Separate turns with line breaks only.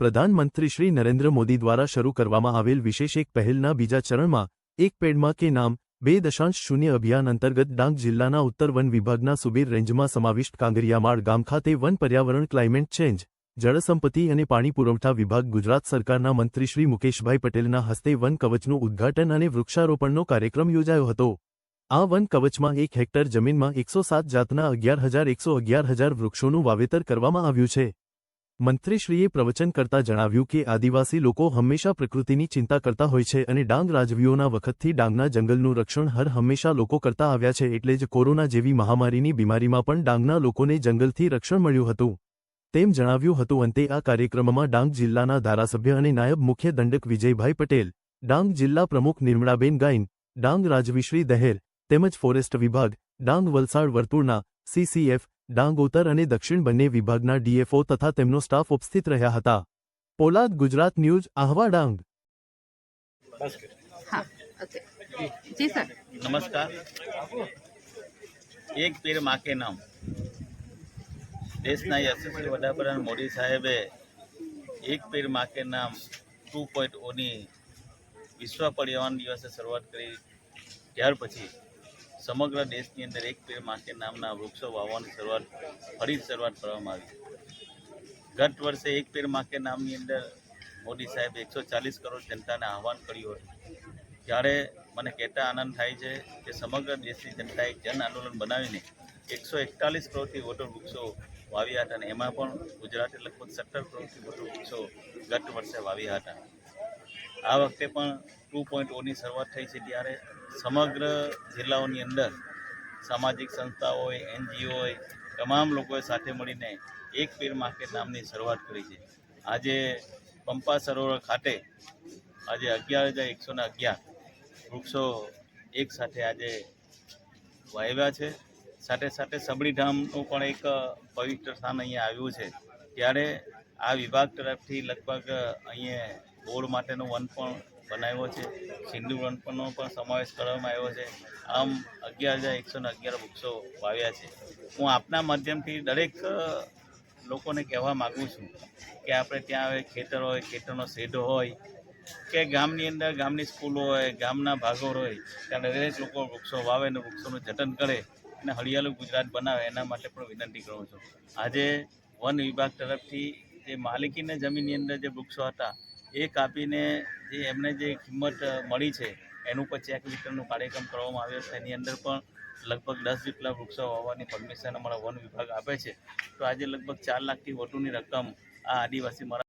પ્રધાનમંત્રી શ્રી નરેન્દ્ર મોદી દ્વારા શરૂ કરવામાં આવેલ વિશેષ એક પહેલના બીજા ચરણમાં, એક પેડમાં કે નામ, બે દશાંશ શૂન્ય અભિયાન અંતર્ગત ડાંગ જિલ્લાના ઉત્તર વન વિભાગના સુબીર રેન્જમાં સમાવિષ્ટ કાંગરિયામાળ ગામ ખાતે વન પર્યાવરણ ક્લાઇમેટ ચેન્જ, જળસંપત્તિ અને પાણી પુરવઠા વિભાગ ગુજરાત સરકારના મંત્રી શ્રી મુકેશભાઈ પટેલના હસ્તે વન કવચનું ઉદ્ઘાટન અને વૃક્ષારોપણનો કાર્યક્રમ યોજાયો હતો. આ વન કવચમાં એક હેક્ટર જમીનમાં એકસો સાત જાતના અગિયાર હજાર એકસો અગિયાર હજાર વૃક્ષોનું વાવેતર કરવામાં આવ્યું છે. મંત્રીશ્રીએ પ્રવચન કરતા જણાવ્યું કે આદિવાસી લોકો હંમેશા પ્રકૃતિની ચિંતા કરતા હોય છે અને ડાંગ રાજવીઓના વખતથી ડાંગના જંગલનું રક્ષણ હર હંમેશા લોકો કરતા આવ્યા છે એટલે જ કોરોના જેવી મહામારીની બીમારીમાં પણ ડાંગના લોકોને જંગલથી રક્ષણ મળ્યું હતું. તેમ જણાવ્યું હતું અંતે આ કાર્યક્રમમાં ડાંગ જિલ્લાના ધારાસભ્ય અને નાયબ મુખ્ય દંડક વિજયભાઈ પટેલ, ડાંગ જિલ્લા પ્રમુખ નિર્મળાબેન ગાઈન ડાંગ રાજવીશ્રી દહેર, તેમજ ફોરેસ્ટ વિભાગ, ડાંગ વલસાડ વર્તુળના, સીસીએફ ડાંગોતર અને દક્ષિણ બંને વિભાગના ડીએફઓ તથા તેમનો સ્ટાફ ઉપસ્થિત રહ્યા હતા. પોલાદ ગુજરાત ન્યૂઝ આહવા ડાંગ.
નમસ્કાર. એક પીર માકે નામ. દેશના યશસ્વી વડાપ્રધાન મોદી સાહેબે એક પીર માકે નામ ટુ પોઈન્ટ ઓની વિશ્વ પર્યાવરણ દિવસે શરૂઆત કરી. ત્યાર પછી સમગ્ર દેશની અંદર એક પેર માકે નામના વૃક્ષો વાવવાની શરૂઆત ફરી શરૂઆત કરવામાં આવી ગત વર્ષે એક પેર માકે નામની અંદર મોદી સાહેબ એકસો ચાલીસ કરોડ જનતાને આહવાન કર્યું હતું. ત્યારે મને કહેતા આનંદ થાય છે કે સમગ્ર દેશની જનતાએ જન આંદોલન બનાવીને એકસો એકતાલીસ કરોડથી વધુ વૃક્ષો વાવ્યા હતા અને એમાં પણ ગુજરાતે લગભગ સત્તર કરોડથી વધુ વૃક્ષો ગત વર્ષે વાવ્યા હતા. આ વખતે પણ ટુ પોઈન્ટ ઓની શરૂઆત થઈ છે ત્યારે સમગ્ર જિલ્લાઓની અંદર સામાજિક સંસ્થાઓ હોય એનજીઓ હોય તમામ લોકોએ સાથે મળીને એક પીર માર્કેટ નામની શરૂઆત કરી છે. આજે પંપા સરોવર ખાતે આજે અગિયાર હજાર એકસો ને અગિયાર વૃક્ષો એક સાથે આજે વાવ્યા છે. સાથે સાથે સબડી ધામનું પણ એક પવિત્ર સ્થાન અહીંયા આવ્યું છે. ત્યારે આ વિભાગ તરફથી લગભગ અહીંયા બોર્ડ માટેનું વન પણ બનાવ્યો છે. સિંધુ ગ્રંથનો પણ સમાવેશ કરવામાં આવ્યો છે. આમ અગિયાર હજાર એકસો ને અગિયાર વૃક્ષો વાવ્યા છે. હું આપના માધ્યમથી દરેક લોકોને કહેવા માગું છું કે આપણે ત્યાં હવે ખેતર હોય, ખેતરનો શેઢો હોય, કે ગામની અંદર ગામની સ્કૂલો હોય, ગામના ભાગો હોય, ત્યાં દરેક લોકો વૃક્ષો વાવે અને વૃક્ષોનું જતન કરે અને હરિયાળું ગુજરાત બનાવે એના માટે પણ વિનંતી કરું છું. આજે વન વિભાગ તરફથી જે માલિકીની જમીનની અંદર જે વૃક્ષો હતા એ કાપીને જે એમને જે કિંમત મળી છે, એનું પછી ચેક વિતરણનો કાર્યક્રમ કરવામાં આવ્યો છે. એની અંદર પણ લગભગ દસ જેટલા વૃક્ષો વાવવાની પરમિશન અમારા વન વિભાગ આપે છે. તો આજે લગભગ ચાર લાખથી વધુની રકમ આ આદિવાસી